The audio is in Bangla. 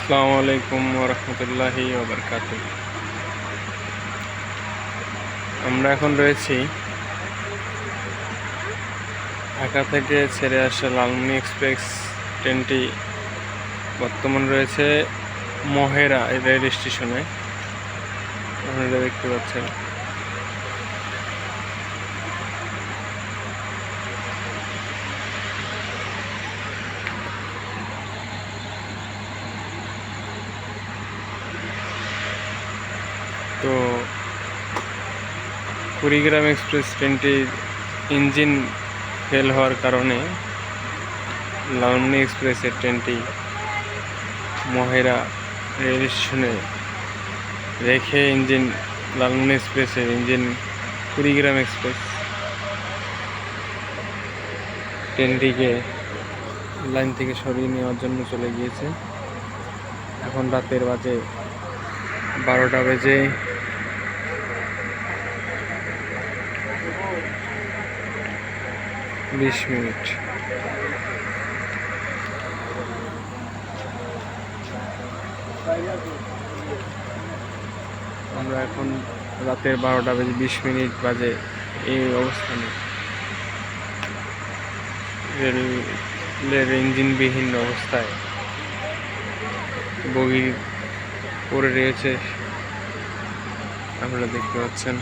আসসালামু আলাইকুম ওরহমতুল্লাহি ওবরকাত আমরা এখন রয়েছি ঢাকা থেকে ছেড়ে আসা লালমনি এক্সপ্রেস ট্রেনটি বর্তমান রয়েছে মহেরা রেল স্টেশনে। আপনারা দেখতে পাচ্ছেন। তো কুড়িগ্রাম এক্সপ্রেস ট্রেনটির ইঞ্জিন ফেল হওয়ার কারণে লাউনি এক্সপ্রেসের ট্রেনটি মহেরা রেল স্টেশনে রেখে ইঞ্জিন, লালমনি এক্সপ্রেসের ইঞ্জিন কুড়িগ্রাম এক্সপ্রেস ট্রেনটিকে লাইন থেকে সরিয়ে নেওয়ার জন্য চলে গিয়েছে। এখন রাতের বাজে বারোটা বেজে। বিশ মিনিট। আমরা এখন রাতের বারোটা বেজে বিশ মিনিট বাজে এই অবস্থানে। রেলের ইঞ্জিনবিহীন অবস্থায়। বগি পড়ে রয়েছে। আপনারা দেখতে পাচ্ছেন।